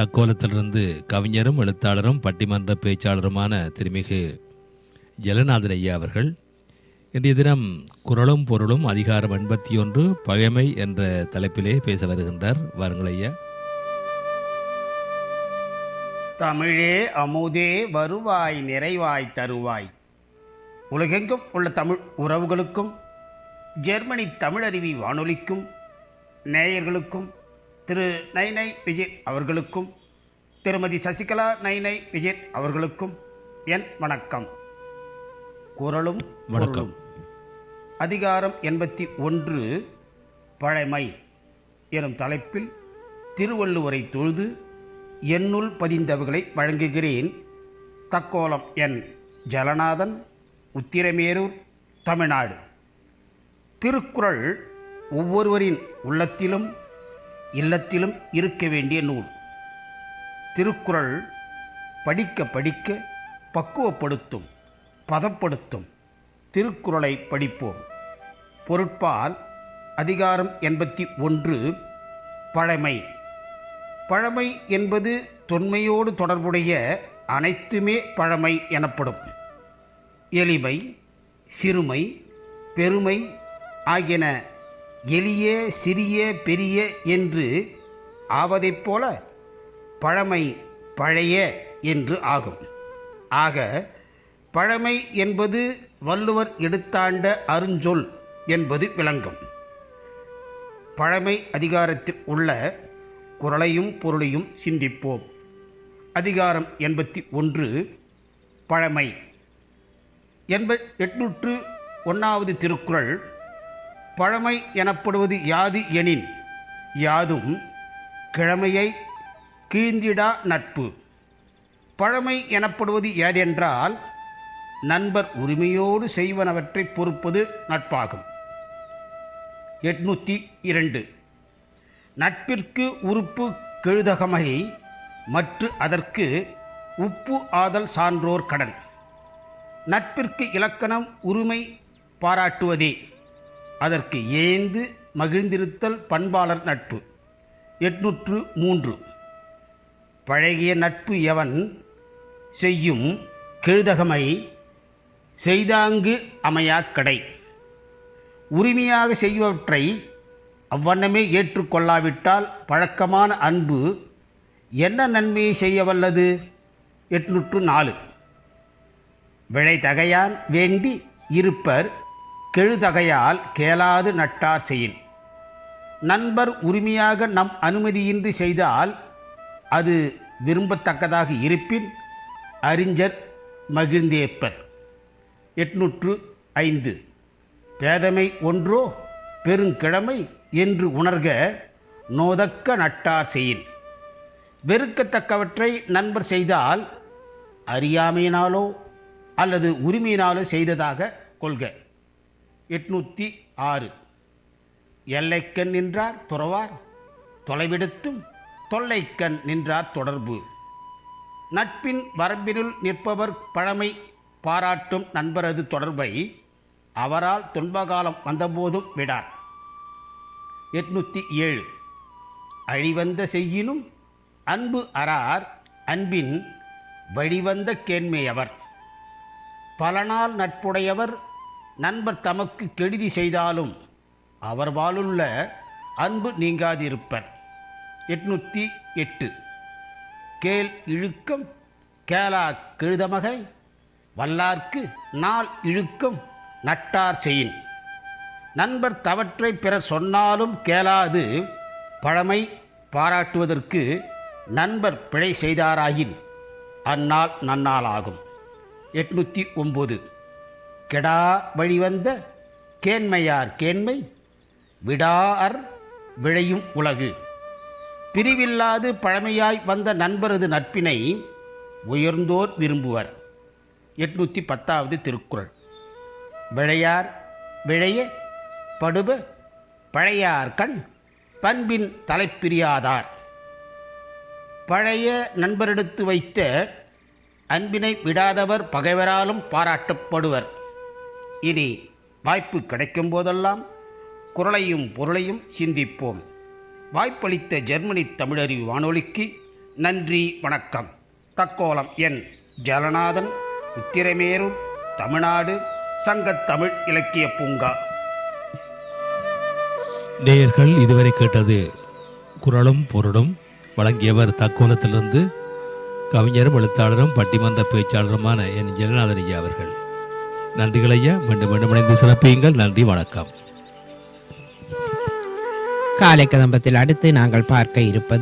தக்கோலத்திலிருந்து கவிஞரும் எழுத்தாளரும் பட்டிமன்ற பேச்சாளருமான திருமிகு ஜலநாதன் ஐயா அவர்கள் இன்றைய தினம் குரலும் பொருளும் அதிகாரம் எண்பத்தி ஒன்று பகைமை என்ற தலைப்பிலே பேச வருகின்றார். வாருங்கள் ஐயா. தமிழே அமுதே வருவாய் நிறைவாய் தருவாய். உலகெங்கும் உள்ள தமிழ் உறவுகளுக்கும் ஜெர்மனி தமிழருவி வானொலிக்கும் நேயர்களுக்கும் திரு நைனை விஜய் அவர்களுக்கும் திருமதி சசிகலா நைனை விஜய் அவர்களுக்கும் என் வணக்கம். குரலும் வணக்கம். அதிகாரம் எண்பத்தி ஒன்று பழமை. எனும் தலைப்பில் திருவள்ளுவரை தொழுது என்னுள் பதிந்தவைகளை வழங்குகிறேன். தக்கோலம் என் ஜலநாதன் உத்திரமேரூர் தமிழ்நாடு. திருக்குறள் ஒவ்வொருவரின் உள்ளத்திலும் இல்லத்திலும் இருக்க வேண்டிய நூல். திருக்குறள் படிக்க படிக்க பக்குவப்படுத்தும் பதப்படுத்தும். திருக்குறளை படிப்போம். பொருட்பால் அதிகாரம் எண்பத்தி ஒன்று பழமை. பழமை என்பது தொன்மையோடு தொடர்புடைய அனைத்துமே பழமை எனப்படும். எளிமை சிறுமை பெருமை ஆகியன எளிய சிறிய பெரிய என்று ஆவதைப் போல பழமை பழைய என்று ஆகும். ஆக பழமை என்பது வள்ளுவர் எடுத்தாண்ட அருஞ்சொல் என்பது விளங்கும். பழமை அதிகாரத்தில் உள்ள குரலையும் பொருளையும் சிந்திப்போம். அதிகாரம் எண்பத்தி ஒன்று பழமை. எண்ப எட்நூற்று ஒன்றாவது திருக்குறள் பழமை எனப்படுவது யாது எனின் யாதும் கிழமையை கீழ்ந்திடா நட்பு. பழமை எனப்படுவது ஏதென்றால் நண்பர் உரிமையோடு செய்வனவற்றை பொறுப்பது நட்பாகும். எட்நூற்றி இரண்டு. நட்பிற்கு உறுப்பு கெழுதகமை மற்ற அதற்கு உப்பு ஆதல் சான்றோர் கடன். நட்பிற்கு இலக்கணம் உரிமை பாராட்டுவதே. அதற்கு ஏந்து மகிழ்ந்திருத்தல் பண்பாளர் நட்பு. எட்நூற்று மூன்று. பழகிய நட்பு எவன் செய்யும் கெழுதகமை செய்தாங்கு அமையாக் கடை. உரிமையாக செய்வற்றை அவ்வண்ணமே ஏற்றுக்கொள்ளாவிட்டால் பழக்கமான அன்பு என்ன நன்மையை செய்ய வல்லது? எட்நூற்று நாலு. விழை தகையான் வேண்டி இருப்பர் கெழுதகையால் கேளாது நட்டார் செய்யின். நண்பர் உரிமையாக நம் அனுமதியின்றி செய்தால் அது விரும்பத்தக்கதாக இருப்பின் அறிஞர் மகிழ்ந்தேற்பர் எட்நூற்று ஐந்து. பேதமை ஒன்றோ பெருங்கிழமை என்று உணர்க நோதக்க நட்டார் செய்யின். வெறுக்கத்தக்கவற்றை நண்பர் செய்தால் அறியாமையினாலோ அல்லது உரிமையினாலோ செய்ததாக கொள்க. எட்நூற்றி ஆறு. எல்லைக்கண் நின்றார் துறவார் தொலைவிடுத்தும் தொல்லைக்கண் நின்றார் தொடர்பு. நட்பின் வரம்பினுள் நிற்பவர் பழமை பாராட்டும் நண்பரது தொடர்பை அவரால் துன்பகாலம் வந்தபோதும் விடார். எட்நூற்றி ஏழு. அழிவந்த செய்யினும் அன்பு அறார் அன்பின் வழிவந்த கேண்மையவர். பல நாள் நட்புடையவர் நண்பர் தமக்கு கெடுதி செய்தாலும் அவர் வாழுள்ள அன்பு நீங்காதிருப்பர். எட்நூற்றி எட்டு. கேள் இழுக்கம் கேளா கெழுதமகை வல்லார்க்கு நாள் இழுக்கம் நட்டார் செயின். நண்பர் தவற்றை பிறர் சொன்னாலும் கேளாது பழமை பாராட்டுவதற்கு நண்பர் பிழை செய்தாராயின் அந்நாள் நன்னாளாகும். எட்நூற்றி ஒம்பது. கெடா வழிவந்த கேண்மையார் கேண்மை விடார் விழையும் உலகு. பிரிவில்லாது பழமையாய் வந்த நண்பரது நட்பினை உயர்ந்தோர் விரும்புவர். எட்நூற்றி பத்தாவது திருக்குறள். விழையார் விழைய படுப பழையார் கண் பண்பின் தலைப்பிரியாதார். பழைய நண்பரெடுத்து வைத்த அன்பினை விடாதவர் பகைவராலும் பாராட்டப்படுவர். இனி வாய்ப்பு கிடைக்கும் போதெல்லாம் குரலையும் பொருளையும் சிந்திப்போம். வாய்ப்பளித்த ஜெர்மனி தமிழறிவு வானொலிக்கு நன்றி வணக்கம். தக்கோலம் என் ஜலநாதன் உத்திரமேரூர் தமிழ்நாடு சங்கத்தமிழ் இலக்கிய பூங்கா. நேயர்கள் இதுவரை கேட்டது குரலும் பொருளும் வழங்கியவர் தக்கோலத்திலிருந்து கவிஞரும் எழுத்தாளரும் பட்டிமன்ற பேச்சாளருமான என் ஜெகநாதன் ஐயா அவர்கள். நன்றிகள் ஐயா. மீண்டும் மீண்டும் இணைந்து சிறப்பியுங்கள். நன்றி வணக்கம். காலை கதம்பத்தில் அடுத்து நாங்கள் பார்க்க இருப்பது